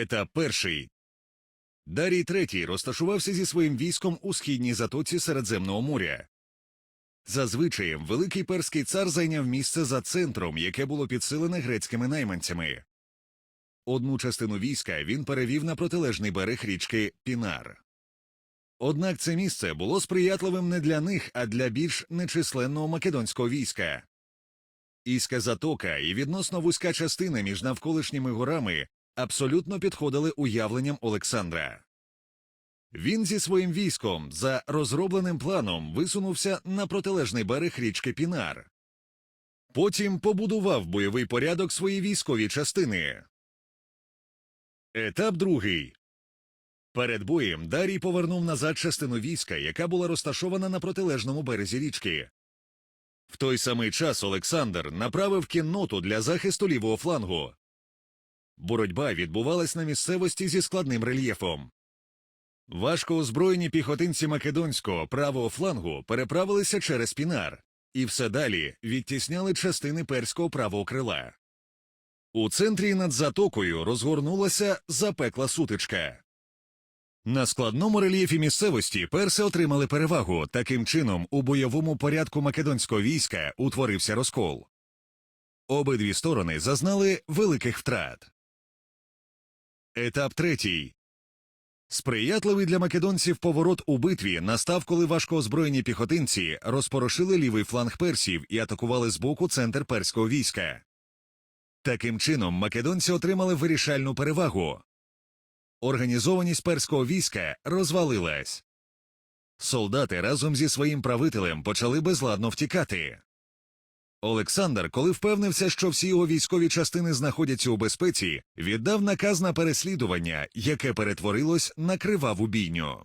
Етап перший. Дарій III розташувався зі своїм військом у східній затоці Середземного моря. Зазвичай Великий перський цар зайняв місце за центром, яке було підсилене грецькими найманцями. Одну частину війська він перевів на протилежний берег річки Пінар. Однак це місце було сприятливим не для них, а для більш нечисленного македонського війська. Іська затока і відносно вузька частина між навколишніми горами абсолютно підходили уявленням Олександра. Він зі своїм військом за розробленим планом висунувся на протилежний берег річки Пінар. Потім побудував бойовий порядок своїй військовій частини. Етап другий. Перед боєм Дарій повернув назад частину війська, яка була розташована на протилежному березі річки. В той самий час Олександр направив кінноту для захисту лівого флангу. Боротьба відбувалась на місцевості зі складним рельєфом. Важко озброєні піхотинці македонського правого флангу переправилися через Пінар і все далі відтісняли частини перського правого крила. У центрі над затокою розгорнулася запекла сутичка. На складному рельєфі місцевості перси отримали перевагу. Таким чином, у бойовому порядку македонського війська утворився розкол. Обидві сторони зазнали великих втрат. Етап третій. Сприятливий для македонців поворот у битві настав, коли важкоозброєні піхотинці розпорошили лівий фланг персів і атакували з боку центр перського війська. Таким чином, македонці отримали вирішальну перевагу. Організованість перського війська розвалилась. Солдати разом зі своїм правителем почали безладно втікати. Олександр, коли впевнився, що всі його військові частини знаходяться у безпеці, віддав наказ на переслідування, яке перетворилось на криваву бійню.